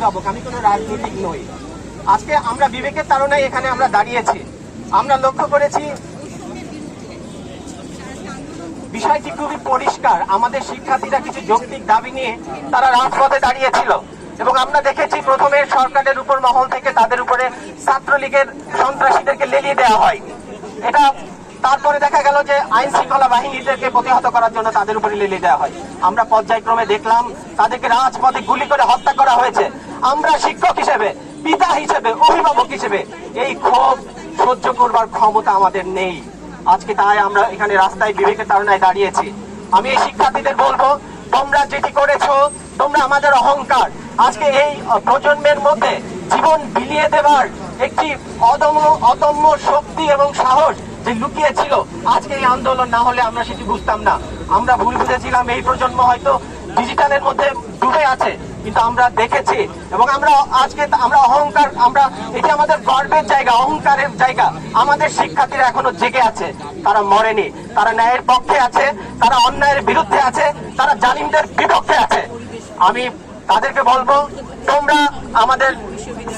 অভিভাবক আমি কোনো রাজনৈতিক নই। আজকে আমরা বিবেকের তারণায় এখানে আমরা দাঁড়িয়েছি। আমরা লক্ষ্য করেছি, বিষয়টি খুবই পরিষ্কার। আমাদের শিক্ষার্থীরা কিছু যৌক্তিক দাবি নিয়ে তারা রাজপথে দাঁড়িয়েছিল। এবং আমরা দেখেছি প্রথমে সরকারের উপর মহল থেকে তাদের উপরে ছাত্রলীগের সন্ত্রাসীদেরকে লেলিয়ে দেওয়া হয়। এটা তারপরে দেখা গেল যে আইন শৃঙ্খলা বাহিনীদেরকে প্রতিহত করার জন্য তাদের উপরে লেলিয়ে দেওয়া হয়। আমরা পর্যায়ক্রমে দেখলাম তাদেরকে রাজপথে গুলি করে হত্যা করা হয়েছে। আমরা শিক্ষক হিসেবে, পিতা হিসেবে, অভিভাবক হিসেবে এই ক্ষোভ সহ্য করবার ক্ষমতা আমাদের নেই। আজকে তাই আমরা এখানে রাস্তায় বিবেকের তারণায় দাঁড়িয়েছি। আমি এই শিক্ষার্থীদের বলব, তোমরা যেটি করেছ, তোমরা আমাদের অহংকার। আজকে এই প্রজন্মের মধ্যে জীবন বিলিয়ে দেবার একটি অদম্য অদম্য শক্তি এবং সাহস যে লুকিয়ে ছিল আজকে এই আন্দোলন না হলে আমরা সেটি বুঝতাম না। আমরা ভুল বুঝেছিলাম, এই প্রজন্ম হয়তো ডিজিটালের মধ্যে ডুবে আছে। কিন্তু আমরা দেখেছি এবং আমরা আজকে আমরা অহংকার, আমরা এটি আমাদের গর্বের জায়গা, অহংকারের জায়গা। আমাদের শিক্ষার্থীরা এখনও জেগে আছে, তারা মরেনি, তারা ন্যায়ের পক্ষে আছে, তারা অন্যায়ের বিরুদ্ধে আছে, তারা জালিমদের বিপক্ষে আছে। আমি তাদেরকে বলব, তোমরা আমাদের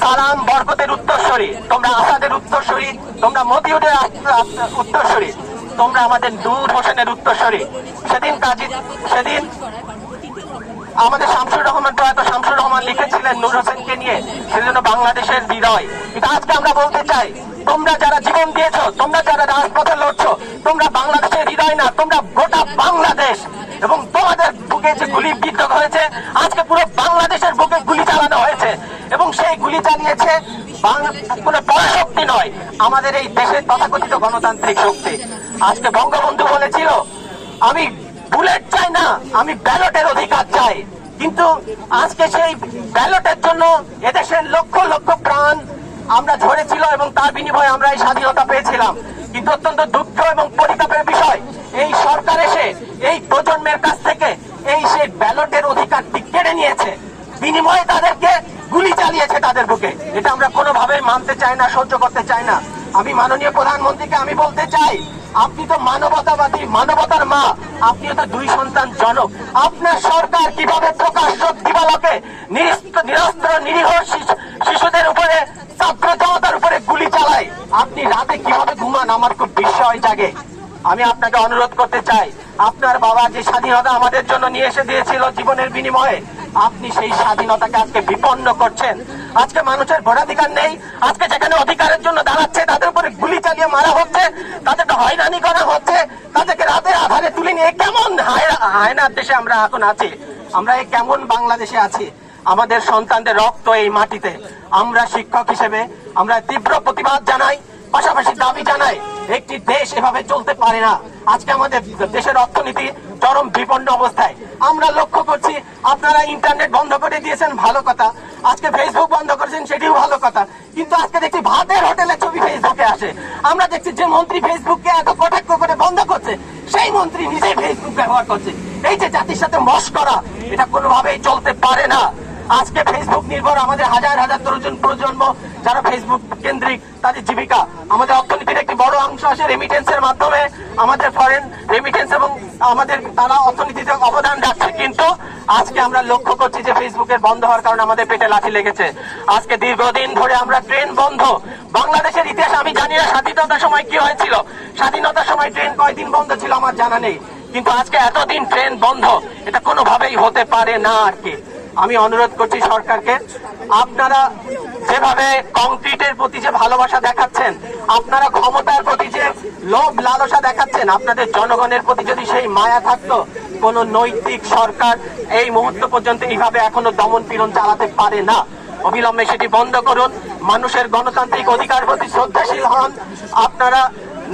সালাম বরকতের উত্তরস্বরী তোমরা আসাদের উত্তরস্বরী তোমরা মতিউদের উত্তরস্বরী তোমরা আমাদের নূর হোসেনের উত্তরস্বরী সেদিন কাজী সেদিন আমাদের শামসুর রহমান প্রয়াত শামসুর রহমান লিখেছিলেন নূর হোসেনকে নিয়ে, সেজন্য বাংলাদেশের হৃদয় কিন্তু আজকে আমরা বলতে চাই, তোমরা যারা জীবন দিয়েছ, তোমরা যারা রাজপথে লড়ছো, তোমরা বাংলাদেশের হৃদয় না, তোমরা গোটা বাংলাদেশ। এবং তোমাদের বুকে যে গুলি বিদ্ধ হয়েছে, আজকে পুরো বাংলাদেশের বুকে গুলি চালানো হয়েছে। এবং সেই গুলি চালিয়েছে কোনো পরাশক্তি নয়, আমাদের এই দেশের তথাকথিত গণতান্ত্রিক শক্তি। আজকে বঙ্গবন্ধু বলেছিল, আমি বুলেট চাই না, আমি ব্যালটের অধিকার চাই। কিন্তু আজকে সেই ব্যালটের জন্য এদেশের লক্ষ লক্ষ প্রাণ আমরা ঝরেছিল এবং তার বিনিময়ে আমরা এই স্বাধীনতা পেয়েছিলাম। কিন্তু অত্যন্ত দুঃখ এবং পরিতাপের বিষয়, এই সরকার এসে এই প্রজন্মের কাছ থেকে এই সেই ব্যালটের অধিকারটি কেড়ে নিয়েছে। বিনিময়ে তাদেরকে চালিয়েছে তাদের বুকে। এটা আমরা কোনোভাবেই মানতে চাই না, সহ্য করতে চাই না। আমি মাননীয় প্রধানমন্ত্রীকে আমি বলতে চাই, আপনি তো মানবতাবাদী, মানবতার মা আপনিও তো দুই সন্তান জনক। আপনার সরকার কীভাবে প্রকাশ্য দিবালকে নিরস্ত্র- নিরীহ শিশুদের উপরে, ছাত্র উপরে গুলি চালায়? আপনি রাতে কীভাবে ঘুমান? আমার খুব বিস্ময় জাগে। আমি আপনাকে অনুরোধ করতে চাই, আপনার বাবা যে স্বাধীনতা আমাদের জন্য নিয়ে এসে দিয়েছিল জীবনের বিনিময়ে আপনি সেই স্বাধীনতাকে আজকে বিপন্ন করছেন। আজকে মানুষের ভোটাধিকার নেই। আজকে যেখানে অধিকারের জন্য দাঁড়াচ্ছে, তাদের উপরে গুলি চালিয়ে মারা হচ্ছে, তাদেরকে হয়রানি করা হচ্ছে, তাদেরকে রাতের আধারে তুলে নিয়ে কেমন হায়- হায়নার দেশে আমরা এখন আছি? আমরা এই কেমন বাংলাদেশে আছি? আমাদের সন্তানদের রক্ত এই মাটিতে। আমরা শিক্ষক হিসেবে আমরা তীব্র প্রতিবাদ জানাই, পাশাপাশি দাবি জানাই একটি দেশ এভাবে চলতে পারে না। আজকে আমাদের দেশের অর্থনীতি চরম বিপন্ন অবস্থায়। আমরা লক্ষ্য করছি, আপনারা ইন্টারনেট বন্ধ করে দিয়েছেন, ভালো কথা। আজকে ফেসবুক বন্ধ করেছেন, সেটিও ভালো কথা। কিন্তু আজকে দেখছি ভাতের হোটেলে ছবি ফেসবুকে আসে। আমরা দেখছি যে মন্ত্রী ফেসবুককে এত কটাক্ষ করে বন্ধ করছে, সেই মন্ত্রী নিজেই ফেসবুক ব্যবহার করছে। এই যে জাতির সাথে মশ করা, এটা কোনোভাবেই চলতে পারে না। আজকে ফেসবুক নির্ভর, আমাদের হাজার হাজার তরুণ প্রজন্ম যারা ফেসবুক কেন্দ্রিক, তাদের জীবিকা। আমাদের অর্থনীতির একটি বড় অংশ আসে রেমিটেন্সের মাধ্যমে। আমাদের ফরেন রেমিটেন্স এবং আমাদের তারা অর্থনীতিতে অবদান রাখছে কিন্তু আজকে আমরা লক্ষ্য করছি যে ফেসবুকের বন্ধ হওয়ার কারণে আমাদের পেটে লাঠি লেগেছে। আজকে দীর্ঘদিন ধরে আমরা ট্রেন বন্ধ। বাংলাদেশের ইতিহাস আমি জানি না স্বাধীনতার সময় কি হয়েছিল। স্বাধীনতার সময় ট্রেন কয়দিন বন্ধ ছিল আমার জানা নেই। কিন্তু আজকে এতদিন ট্রেন বন্ধ, এটা কোনোভাবেই হতে পারে না আর কি। আমি অনুরোধ করছি সরকারকে, আপনারা যেভাবে কংক্রিটের প্রতি যে ভালোবাসা দেখাচ্ছেন, আপনারা ক্ষমতার প্রতি যে লোভ লালসা দেখাচ্ছেন, আপনাদের জনগণের প্রতি যদি সেই মায়া থাকতো, কোন নৈতিক সরকার এই মুহূর্ত পর্যন্ত এইভাবে এখনও দমন পীড়ন চালাতে পারে না। অবিলম্বে সেটি বন্ধ করুন। মানুষের গণতান্ত্রিক অধিকার প্রতি শ্রদ্ধাশীল হন। আপনারা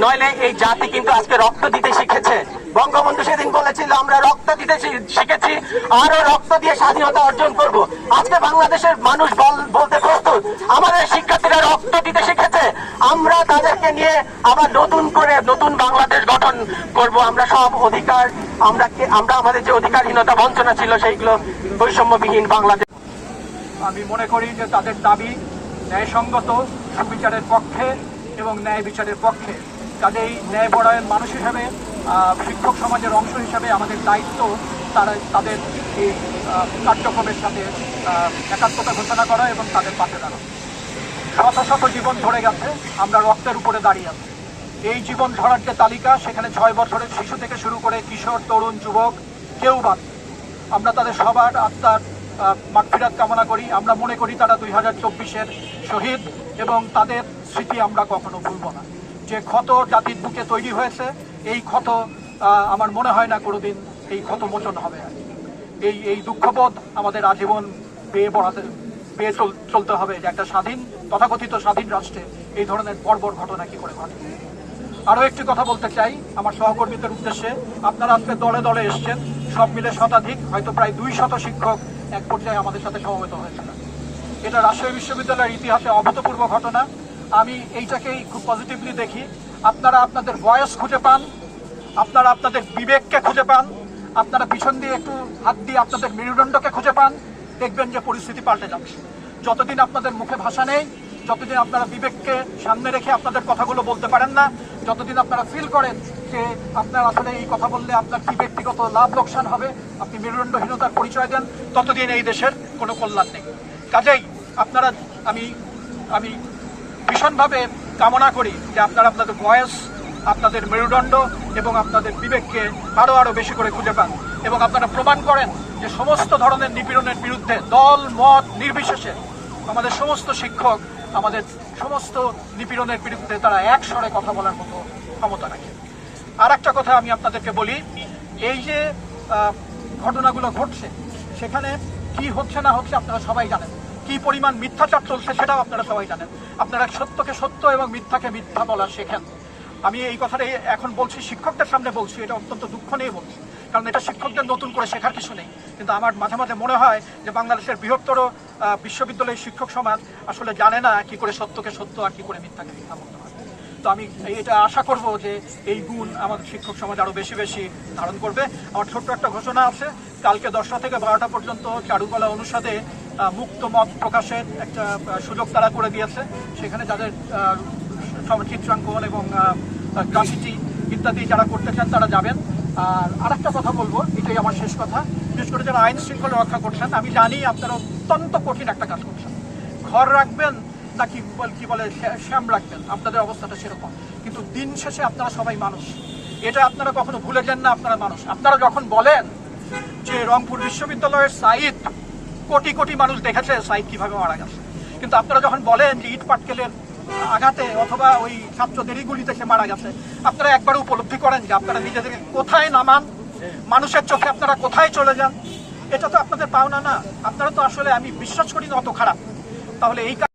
নইলে এই জাতি কিন্তু আজকে রক্ত দিতে শিখেছে। বঙ্গবন্ধু সেদিন বলেছিল, আমরা রক্ত দিতে শিখেছি আরও রক্ত দিয়ে স্বাধীনতা অর্জন করব। আজকে বাংলাদেশের মানুষ বল- বলতে প্রস্তুত, আমাদের শিক্ষার্থীরা রক্ত দিতে শিখেছে। আমরা তাদেরকে নিয়ে আবার নতুন করে নতুন বাংলাদেশ গঠন করব। আমরা সব অধিকার, আমরা আমরা আমাদের যে অধিকারহীনতা বঞ্চনা ছিল, সেইগুলো বৈষম্যবিহীন বাংলাদেশ। আমি মনে করি যে তাদের দাবি ন্যায়সঙ্গত, সুবিচারের পক্ষে এবং ন্যায় বিচারের পক্ষে। কাজেই ন্যায় বড়ায়ের মানুষ হিসাবে শিক্ষক সমাজের অংশ হিসাবে আমাদের দায়িত্ব তারা তাদের এই কার্যক্রমের সাথে একাত্মতা ঘোষণা করা এবং তাদের পাশে দাঁড়ানো। শত শত জীবন ধরে গেছে, আমরা রক্তের উপরে দাঁড়িয়ে আছি। এই জীবন ধরার যে তালিকা, সেখানে ছয় বছরের শিশু থেকে শুরু করে কিশোর, তরুণ, যুবক, কেউ বাদ আমরা তাদের সবার আত্মার মাগফিরাত কামনা করি। আমরা মনে করি তারা দুই হাজার চব্বিশের শহীদ এবং তাদের স্মৃতি আমরা কখনো ভুলব না। যে ক্ষত জাতির বুকে তৈরি হয়েছে এই ক্ষত আমার মনে হয় না কোনোদিন এই ক্ষত মোচন হবে। আর এই এই দুঃখবোধ আমাদের আজীবন পেয়ে পড়াতে, পেয়ে চল- চলতে হবে যে একটা স্বাধীন, তথাকথিত স্বাধীন রাষ্ট্রে এই ধরনের বর্বর ঘটনা কি করে ঘটে। আরও একটি কথা বলতে চাই, আমার সহকর্মীদের উদ্দেশ্যে। আপনারা আজকে দলে দলে এসছেন, সব মিলে শতাধিক, হয়তো প্রায় দুই শত শিক্ষক এক পর্যায়ে আমাদের সাথে সমবেত হয়েছিল এটা রাজশাহী বিশ্ববিদ্যালয়ের ইতিহাসে অভূতপূর্ব ঘটনা। আমি এইটাকেই খুব পজিটিভলি দেখি। আপনারা আপনাদের বয়স খুঁজে পান, আপনারা আপনাদের বিবেককে খুঁজে পান, আপনারা পিছন দিয়ে একটু হাত দিয়ে আপনাদের মেরুদণ্ডকে খুঁজে পান, দেখবেন যে পরিস্থিতি পাল্টে যাচ্ছে। যতদিন আপনাদের মুখে ভাষা নেই, যতদিন আপনারা বিবেককে সামনে রেখে আপনাদের কথাগুলো বলতে পারেন না, যতদিন আপনারা ফিল করেন যে আপনার আসলে এই কথা বললে আপনার কি ব্যক্তিগত লাভ লোকসান হবে, আপনি মেরুদণ্ডহীনতার পরিচয় দেন, ততদিন এই দেশের কোনো কল্যাণ নেই। কাজেই আপনারা, আমি আমি ভীষণভাবে কামনা করি যে আপনারা আপনাদের বয়স, আপনাদের মেরুদণ্ড এবং আপনাদের বিবেককে আরও আরও বেশি করে খুঁজে পান। এবং আপনারা প্রমাণ করেন যে সমস্ত ধরনের নিপীড়নের বিরুদ্ধে দল, মত নির্বিশেষে আমাদের সমস্ত শিক্ষক, আমাদের সমস্ত নিপীড়নের বিরুদ্ধে তারা এক স্বরে কথা বলার মতো ক্ষমতা রাখে। আর একটা কথা আমি আপনাদেরকে বলি, এই যে ঘটনাগুলো ঘটছে, সেখানে কি হচ্ছে না হচ্ছে আপনারা সবাই জানেন। কি পরিমাণ মিথ্যাচার চলছে সেটাও আপনারা সবাই জানেন। আপনারা সত্যকে সত্য এবং মিথ্যাকে মিথ্যা বলা শেখেন। আমি এই কথাটা এই- এখন বলছি, শিক্ষকদের সামনে বলছি, এটা অত্যন্ত দুঃখ নিয়ে বলছি। কারণ এটা শিক্ষকদের নতুন করে শেখার কিছু নেই। কিন্তু আমার মাঝে মাঝে মনে হয় যে বাংলাদেশের বৃহত্তর বিশ্ববিদ্যালয়ের শিক্ষক সমাজ আসলে জানে না কি করে সত্যকে সত্য আর কি করে মিথ্যাকে মিথ্যা বলতে হয়। তো আমি এটা আশা করব যে এই গুণ আমাদের শিক্ষক সমাজ আরও বেশি বেশি ধারণ করবে। আমার ছোট্ট একটা ঘোষণা আছে, কালকে দশটা থেকে বারোটা পর্যন্ত চারুকলা অনুষদে মুক্ত মত প্রকাশের একটা সুযোগ তারা করে দিয়েছে। সেখানে যাদের চিত্রাঙ্কন এবং গ্রাফিটি ইত্যাদি যারা করতে চান, তারা যাবেন। আর আরেকটা কথা বলব, এটাই আমার শেষ কথা। বিশেষ করে যারা আইন শৃঙ্খলা রক্ষা করছেন, আমি জানি আপনারা অত্যন্ত কঠিন একটা কাজ করছেন। ঘর রাখবেন নাকি বল- কি বলে, শ্যা- শ্যাম রাখবেন? আপনাদের অবস্থাটা সেরকম। কিন্তু দিন শেষে আপনারা সবাই মানুষ। এটা আপনারা কখনো ভুলে যান না, আপনারা মানুষ। আপনারা যখন বলেন যে রংপুর বিশ্ববিদ্যালয়ের সাইদ কোটি কোটি মানুষ দেখেছে সাইদ কীভাবে মারা গেছে। কিন্তু আপনারা যখন বলেন যে ইট পাটকেলের আঘাতে অথবা ওই ছাত্রদেরই গুলিতে সে মারা গেছে, আপনারা একবার উপলব্ধি করেন যে আপনারা নিজেদেরকে কোথায় নামান? মানুষের চোখে আপনারা কোথায় চলে যান? এটা তো আপনাদের পাওনা না। আপনারা তো আসলে, আমি বিশ্বাস করি না অত খারাপ। তাহলে এই